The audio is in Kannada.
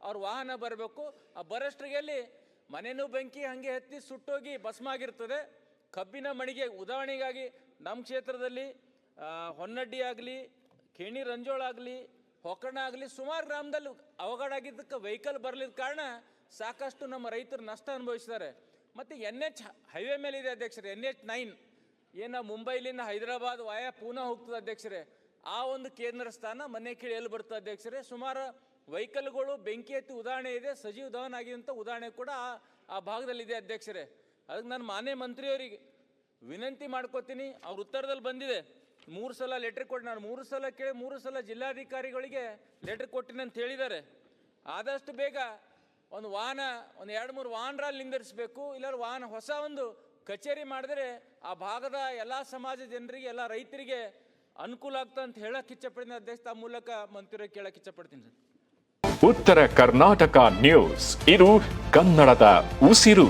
ಅವ್ರ ವಾಹನ ಬರಬೇಕು, ಆ ಬರೋಷ್ಟ್ರಿಗೆಲ್ಲಿ ಮನೆನೂ ಬೆಂಕಿ ಹಾಗೆ ಹತ್ತಿ ಸುಟ್ಟೋಗಿ ಭಸ್ಮ ಆಗಿರ್ತದೆ ಕಬ್ಬಿನ ಮಣಿಗೆ ಉದಾಹರಣೆಗಾಗಿ ನಮ್ಮ ಕ್ಷೇತ್ರದಲ್ಲಿ ಹೊನ್ನಡ್ಡಿ ಆಗಲಿ ಖೇಣಿ ರಂಜೋಳ ಆಗಲಿ ಹೊಕ್ಕಣ ಆಗಲಿ ಸುಮಾರು ಗ್ರಾಮದಲ್ಲಿ ಅವಘಡ ಆಗಿದ್ದಕ್ಕೆ ವೆಹಿಕಲ್ ಬರಲಿದ್ದ ಕಾರಣ ಸಾಕಷ್ಟು ನಮ್ಮ ರೈತರು ನಷ್ಟ ಅನುಭವಿಸಿದ್ದಾರೆ ಮತ್ತು ಎನ್ ಎಚ್ ಹೈವೇ ಮೇಲೆ ಇದೆ ಅಧ್ಯಕ್ಷರೇ ಎನ್ ಎಚ್ ನೈನ್. ಏನು ಮುಂಬೈಲಿಂದ ಹೈದರಾಬಾದ್ ವಾಯಾ ಪೂನಾ ಹೋಗ್ತದೆ ಅಧ್ಯಕ್ಷರೇ. ಆ ಒಂದು ಕೇಂದ್ರ ಸ್ಥಾನ ಮನೆ ಕೇಳಿ ಎಲ್ಲಿ ಬರ್ತದೆ ಅಧ್ಯಕ್ಷರೇ, ಸುಮಾರು ವೆಹಿಕಲ್ಗಳು ಬೆಂಕಿ ಎತ್ತಿ ಉದಾಹರಣೆ ಇದೆ, ಸಜೀವ ಧವನ್ ಆಗಿದಂಥ ಉದಾಹರಣೆ ಕೂಡ ಆ- ಆ ಭಾಗದಲ್ಲಿದೆ ಅಧ್ಯಕ್ಷರೇ. ಅದಕ್ಕೆ ನಾನು ಮಾನ್ಯ ಮಂತ್ರಿಯವರಿಗೆ ವಿನಂತಿ ಮಾಡ್ಕೋತೀನಿ, ಅವ್ರ ಉತ್ತರದಲ್ಲಿ ಬಂದಿದೆ, ಮೂರು ಸಲ ಲೆಟ್ರ್ ಕೊಟ್ಟು ನಾನು ಮೂರು ಸಲ ಕೇಳಿ, ಮೂರು ಸಲ ಜಿಲ್ಲಾಧಿಕಾರಿಗಳಿಗೆ ಲೆಟ್ರ್ ಕೊಟ್ಟಿನಿ ಅಂತ ಹೇಳಿದ್ದಾರೆ. ಆದಷ್ಟು ಬೇಗ ಒಂದು ವಾಹನ, ಒಂದು ಎರಡು ಮೂರು ವಾಹನರಲ್ಲಿ ನಿಂದಿರಿಸಬೇಕು, ಇಲ್ಲಾದ್ರೆ ವಾಹನ ಹೊಸ ಒಂದು ಕಚೇರಿ ಮಾಡಿದ್ರೆ ಆ ಭಾಗದ ಎಲ್ಲ ಸಮಾಜ ಜನರಿಗೆ, ಎಲ್ಲ ರೈತರಿಗೆ ಅನುಕೂಲ ಆಗ್ತಾ ಅಂತ ಹೇಳಕ್ ಇಚ್ಛಪಡ್ತೀನಿ ಅಧ್ಯಕ್ಷ ಮೂಲಕ ಮಂತ್ರಿ ಕೇಳಕ್ ಇಚ್ಛಪಡ್ತೀನಿ ಸರ್. ಉತ್ತರ ಕರ್ನಾಟಕ ನ್ಯೂಸ್, ಇದು ಕನ್ನಡದ ಉಸಿರು.